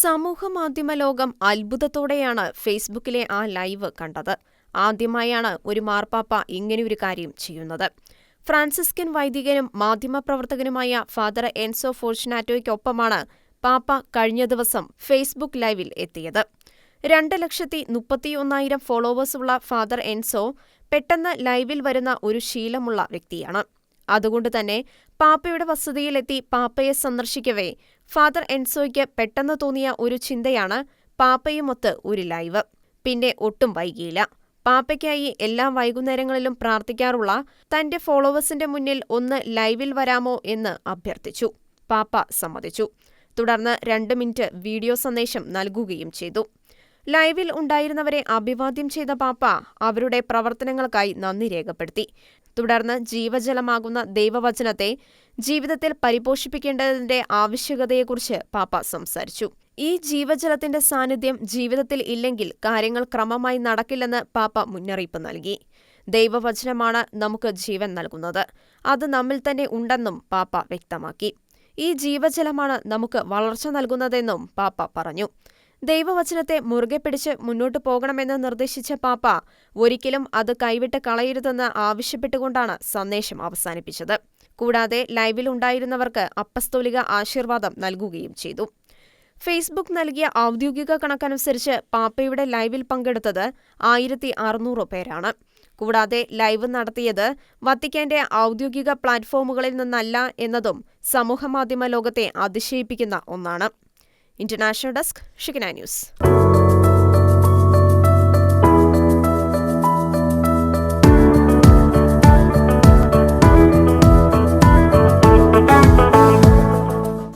സമൂഹമാധ്യമ ലോകം അത്ഭുതത്തോടെയാണ് ഫേസ്ബുക്കിലെ ആ ലൈവ് കണ്ടത്. ആദ്യമായാണ് ഒരു മാർപ്പാപ്പ ഇങ്ങനെയൊരു കാര്യം ചെയ്യുന്നത്. ഫ്രാൻസിസ്കൻ വൈദികനും മാധ്യമപ്രവർത്തകനുമായ ഫാദർ എൻസോ ഫോർച്ചുനാറ്റോയ്ക്കൊപ്പമാണ് പാപ്പ കഴിഞ്ഞ ദിവസം ഫേസ്ബുക്ക് ലൈവിൽ എത്തിയത്. രണ്ട് ലക്ഷത്തി മുപ്പത്തിയൊന്നായിരം ഫോളോവേഴ്സുള്ള ഫാദർ എൻസോ പെട്ടെന്ന് ലൈവിൽ വരുന്ന ഒരു ശീലമുള്ള വ്യക്തിയാണ്. അതുകൊണ്ട് തന്നെ പാപ്പയുടെ വസതിയിലെത്തി പാപ്പയെ സന്ദർശിക്കവേ. ഫാദർ എൻസോയ്ക്ക് പെട്ടെന്ന് തോന്നിയ ഒരു ചിന്തയാണ് പാപ്പയുമൊത്ത് ഒരു ലൈവ് പിന്നെ ഒട്ടും വൈകിയില്ല. പാപ്പയ്ക്കായി എല്ലാ വൈകുന്നേരങ്ങളിലും പ്രാർത്ഥിക്കാറുള്ള തന്റെ ഫോളോവേഴ്സിന്റെ മുന്നിൽ ഒന്ന് ലൈവിൽ വരാമോ എന്ന് അഭ്യർത്ഥിച്ചു. പാപ്പ സമ്മതിച്ചു. തുടർന്ന് രണ്ട് മിനിറ്റ് വീഡിയോ സന്ദേശം നൽകുകയും ചെയ്തു. ലൈവിൽ ഉണ്ടായിരുന്നവരെ അഭിവാദ്യം ചെയ്ത പാപ്പ അവരുടെ പ്രവർത്തനങ്ങൾക്കായി നന്ദി രേഖപ്പെടുത്തി. തുടർന്ന് ജീവജലമാകുന്ന ദൈവവചനത്തെ ജീവിതത്തിൽ പരിപോഷിപ്പിക്കേണ്ടതിന്റെ ആവശ്യകതയെക്കുറിച്ച് പാപ്പ സംസാരിച്ചു. ഈ ജീവജലത്തിന്റെ സാന്നിധ്യം ജീവിതത്തിൽ ഇല്ലെങ്കിൽ കാര്യങ്ങൾ ക്രമമായി നടക്കില്ലെന്ന് പാപ്പ മുന്നറിയിപ്പ് നൽകി. ദൈവവചനമാണ് നമുക്ക് ജീവൻ നൽകുന്നത്. അത് നമ്മിൽ തന്നെ ഉണ്ടെന്നും പാപ്പ വ്യക്തമാക്കി. ഈ ജീവജലമാണ് നമുക്ക് വളർച്ച നൽകുന്നതെന്നും പാപ്പ പറഞ്ഞു. ദൈവവചനത്തെ മുറുകെ പിടിച്ച് മുന്നോട്ടു പോകണമെന്ന് നിർദ്ദേശിച്ച പാപ്പ ഒരിക്കലും അത് കൈവിട്ട് കളയരുതെന്ന് ആവശ്യപ്പെട്ടുകൊണ്ടാണ് സന്ദേശം അവസാനിപ്പിച്ചത്. കൂടാതെ ലൈവിൽ ഉണ്ടായിരുന്നവർക്ക് അപ്പസ്തോലിക ആശീർവാദം നൽകുകയും ചെയ്തു. ഫേസ്ബുക്ക് നൽകിയ ഔദ്യോഗിക കണക്കനുസരിച്ച് പാപ്പയുടെ ലൈവിൽ പങ്കെടുത്തത് ആയിരത്തി അറുന്നൂറ് പേരാണ്. കൂടാതെ ലൈവ് നടത്തിയത് വത്തിക്കാന്റെ ഔദ്യോഗിക പ്ലാറ്റ്ഫോമുകളിൽ നിന്നല്ല എന്നതും സമൂഹമാധ്യമ ലോകത്തെ അതിശയിപ്പിക്കുന്ന ഒന്നാണ്. International desk ഷിക്കന news